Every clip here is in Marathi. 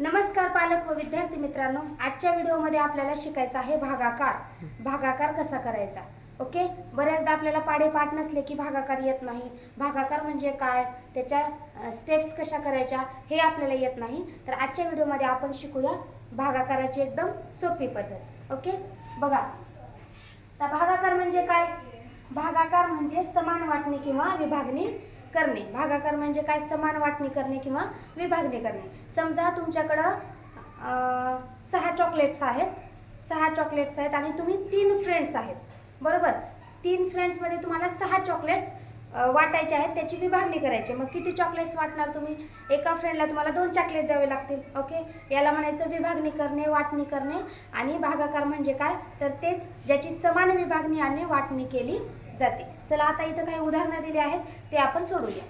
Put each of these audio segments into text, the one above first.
नमस्कार पालक व विद्यार्थी मित्रांनो. आजच्या व्हिडिओमध्ये आपल्याला शिकायचं आहे भागाकार. भागाकार कसा करायचा? ओके? बऱ्याचदा आपल्याला पाढेपाठ नसले की भागाकार येत नाही. भागाकार म्हणजे काय? त्याच्या स्टेप्स कशा करायच्या? हे आपल्याला येत नाही. तर आजच्या व्हिडिओमध्ये आपण शिकूया भागाकाराची एकदम सोपी पद्धत. ओके? बघा. तर भागाकार म्हणजे काय? भागाकार म्हणजे समान वाटणी किंवा विभागणी करणे. भागाकार म्हणजे काय? समान वाटणी करणे किंवा विभागणी करणे. समजा तुमच्याकडं सहा चॉकलेट्स आहेत. सहा चॉकलेट्स आहेत आणि तुम्ही तीन फ्रेंड्स आहेत. बरोबर? तीन फ्रेंड्समध्ये तुम्हाला सहा चॉकलेट्स वाटायचे आहेत. त्याची विभागणी करायची. मग किती चॉकलेट्स वाटणार तुम्ही? एका फ्रेंडला तुम्हाला दोन चॉकलेट द्यावे लागतील. ओके? याला म्हणायचं विभागणी करणे वाटणी करणे. आणि भागाकार म्हणजे काय? तर तेच ज्याची समान विभागणी आणि वाटणी केली जाते. चला आता इथं काही उदाहरणं दिली आहेत ते आपण सोडूया.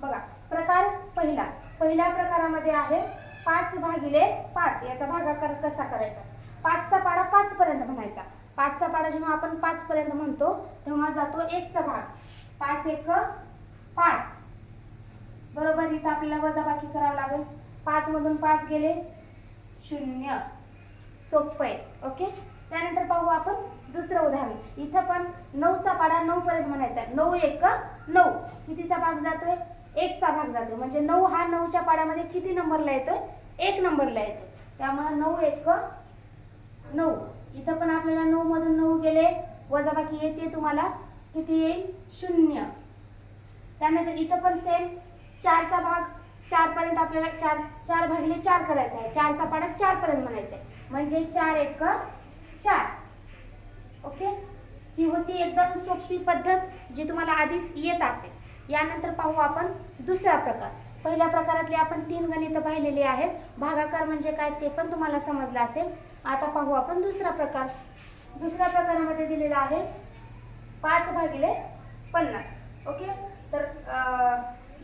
बघा प्रकार पहिला. पहिल्या प्रकारामध्ये आहे पाच भागिले पाच. याचा भागाकार कसा करायचा? पाचचा पाडा पाच पर्यंत म्हणायचा. पाचचा पाडा जेव्हा आपण पाच पर्यंत म्हणतो तेव्हा जातो एकचा भाग. पाच एक पाच. बरोबर इथं आपल्याला वजाबाकी करावं लागेल. पाच मधून पाच गेले शून्य. सोपं आहे. ओके? त्यानंतर पाहू आपण दुसरं उदाहरण. इथं पण नऊचा पाडा नऊ पर्यंत म्हणायचा आहे. नऊ एक नऊ. कितीचा भाग जातोय? एकचा भाग जातोय. म्हणजे नऊ हा नऊच्या पाड्यामध्ये किती नंबरला येतोय? एक नंबरला येतोय. त्यामुळे नऊ एक नऊ. इथं पण आपल्याला नऊ मधून नऊ गेले. वजाबाकी येते तुम्हाला. किती येईल? शून्य. त्यानंतर इथं पण सेम चारचा भाग चार पर्यंत आपल्याला चार चार भागिले चार करायचा आहे. चारचा पाडा चार पर्यंत म्हणायचा आहे. म्हणजे चार एक चार. ओके? ही होती एकदम सोपी पद्धत जी तुम्हाला आधीच येत असेल. यानंतर पाहू आपण दुसरा प्रकार. पहिल्या प्रकारातले आपण तीन गणितं पाहिलेली आहेत. भागाकार म्हणजे काय ते पण तुम्हाला समजलं असेल. आता पाहू आपण दुसरा प्रकार. दुसऱ्या प्रकारामध्ये दिलेला आहे पाच भागिले पन्नास. ओके? तर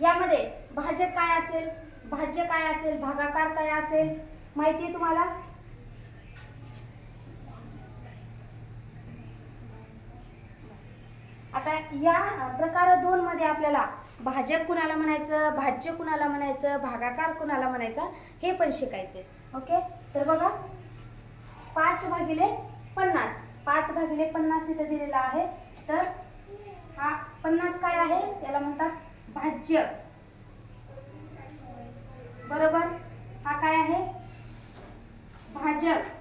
यामध्ये भाजक काय असेल? भाज्य काय असेल? भागाकार काय असेल? माहिती आहे तुम्हाला? आता या प्रकार दोन मध्ये आपल्याला भाजप कुणाला म्हणायचं भाज्य कुणाला म्हणायचं भागाकार कुणाला म्हणायचा हे पण शिकायचे ओके? तर बघा पाच भागिले पन्नास. पाच भागिले पन्नास इथं दिलेला आहे. तर हा पन्नास काय आहे? याला म्हणतात भाज्य. बरोबर? हा काय आहे भाजप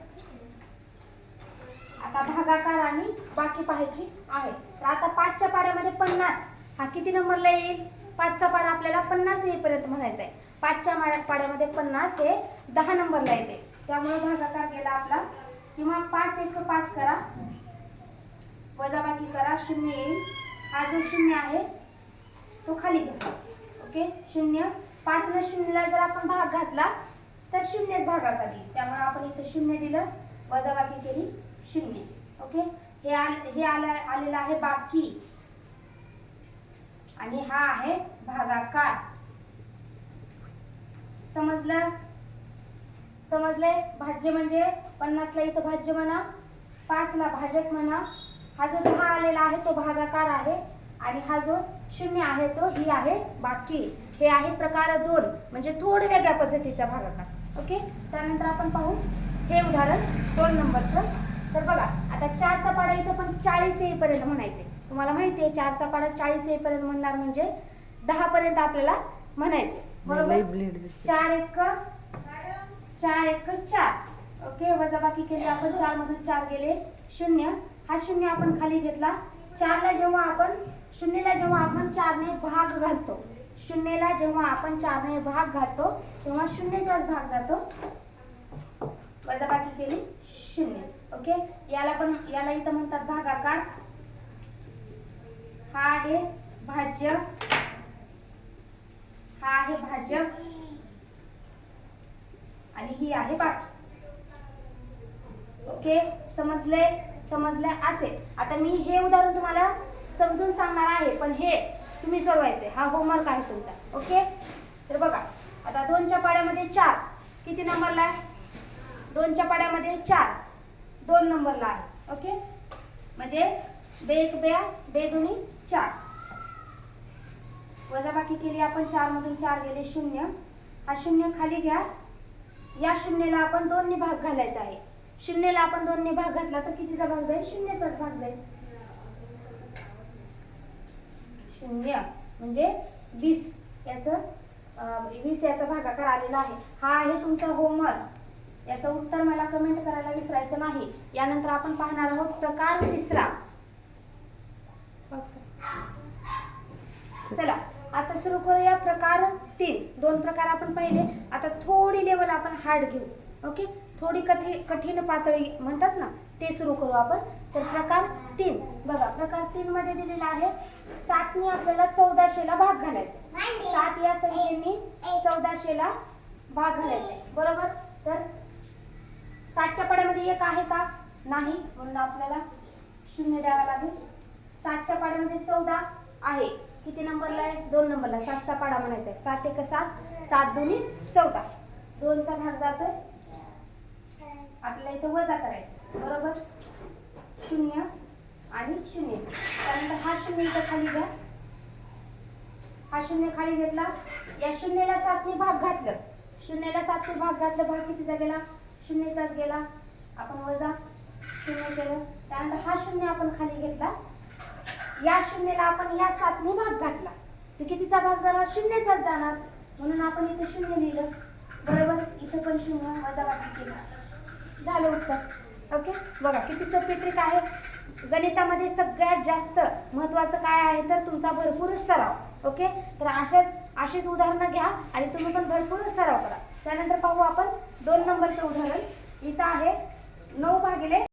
आता भागाकार आणि बाकी पाहायची आहे. तर आता पाचच्या पाड्यामध्ये पन्नास. हा किती नंबरला येईल? पाचचा पाडा आपल्याला पन्नास येईपर्यंत म्हणायचा आहे पाचच्या मा- पाड्यामध्ये पन्नास हे दहा नंबरला येते. त्यामुळे भागाकार केला आपला. किंवा पाच एक पाच करा. वजाबाकी करा. शून्य येईल. हा जो शून्य आहे तो खाली घ्या. ओके? शून्य. पाचला शून्यला जर आपण भाग घातला तर शून्यच भागाकार येईल. त्यामुळे आपण इथं शून्य दिलं. वजाबाकी केली शून्य. ओके? हे आले हे आलं आलेलं आहे बाकी. आणि हा आहे भागाकार. समजलं? समजलंय? भाज्य म्हणजे पन्नासला इथं भाज्य म्हणा पाचला भाजक म्हणा हा जो दहा आलेला आहे तो भागाकार आहे. आणि हा जो शून्य आहे तो ही आहे बाकी. हे आहे प्रकार दोन म्हणजे थोडं वेगळ्या पद्धतीचा भागाकार. ओके? त्यानंतर आपण पाहू. हे उदाहरण दोन नंबरचं. तर बघा आता चारचा पाडा इथं पण चाळीस येईपर्यंत म्हणायचे. तुम्हाला माहिती आहे चारचा पाडा चाळीस येईपर्यंत म्हणणार म्हणजे दहा पर्यंत आपल्याला म्हणायचे. बरोबर? चार एक चार एक चार. ओके वजाबाकी केली आपण चार मधून चार गेले. शून्य. हा शून्य आपण खाली घेतला. चारला जेव्हा आपण शून्यला जेव्हा आपण चारने भाग घालतो शून्यला जेव्हा आपण चारने भाग घालतो तेव्हा शून्यचाच भाग जातो वजाबाकी केली शून्य ओके याला पण याला इथं म्हणतात भागाकार. हा आहे भाज्य. हा आहे भाजप आणि ही आहे बाकी. ओके? समजले? समजले असेल आता मी हे उदाहरण तुम्हाला समजून सांगणार आहे पण हे तुम्ही सोडवायचे हा होमवर्क आहे तुमचा. ओके? तर बघा आता दोनच्या पाड्यामध्ये चार. किती नंबरला आहे? दोनच्या पाड्यामध्ये चार. दोन नंबरला आहे ओके? म्हणजे बे एक ब्या बे दोन्ही चार. वजाबाकी केली आपण चार मधून चार गेले शून्य. हा शून्य खाली घ्या. या शून्यला आपण दोनने भाग घालायचा आहे. शून्यला आपण दोनने भाग घातला तर कितीचा भाग जाईल? शून्याचाच भाग जाईल. शून्य म्हणजे वीस. याचं वीस याचा भागाकार आलेला आहे. हा आहे तुमचा होमवर्क याचं उत्तर मला कमेंट करायला विसरायचं नाही. यानंतर आपण पाहणार आहोत प्रकार तिसरा. चला आता सुरू करूया प्रकार तीन. दोन प्रकार आपण पाहिले. आता थोडी लेवल आपण हार्ड घेऊ. ओके थोडी कठी कठीण पातळी म्हणतात ना ते सुरू करू आपण. तर प्रकार तीन. बघा प्रकार तीन मध्ये दिलेला आहे सातने आपल्याला चौदाशेला भाग घालायचा. सात या संख्येने चौदाशेला भाग घालायचा. बरोबर तर सातच्या पाड्यामध्ये एक आहे का? नाही म्हणून आपल्याला शून्य द्यावा लागेल. सातच्या पाड्यामध्ये चौदा आहे. किती नंबरला आहे? दोन नंबरला. सातचा पाडा म्हणायचा आहे. सात एक सात. सात दोन्ही चौदा. दोनचा भाग जातोय. आपल्याला इथं वजा करायचं बरोबर? शून्य आणि शून्य. त्यानंतर हा शून्य इथं खाली घ्या. हा शून्य खाली घेतला. या शून्यला सातने भाग घातलं. शून्याला सातने भाग घातलं. भाग कितीचा गेला? शून्यचाच गेला. आपण वजा शून्य केलं. त्यानंतर हा शून्य आपण खाली घेतला. या शून्यला आपण या सातने भाग घातला. तर कितीचा भाग जाणार? शून्यचाच जाणार. म्हणून आपण इथे शून्य लिहिलं. बरोबर? इथं पण शून्य वजा बाकी केला. झालं उत्तर. ओके? बघा किती सोपी ट्रिक आहे. गणितामध्ये सगळ्यात जास्त महत्त्वाचं काय आहे? तर तुमचा भरपूर सराव. ओके? तर अशाच अशीच उदाहरणं घ्या आणि तुम्ही पण भरपूर सराव करा. त्यानंतर पाहू आपण दोन नंबरचं उदाहरण. इथं आहे नऊ भागिले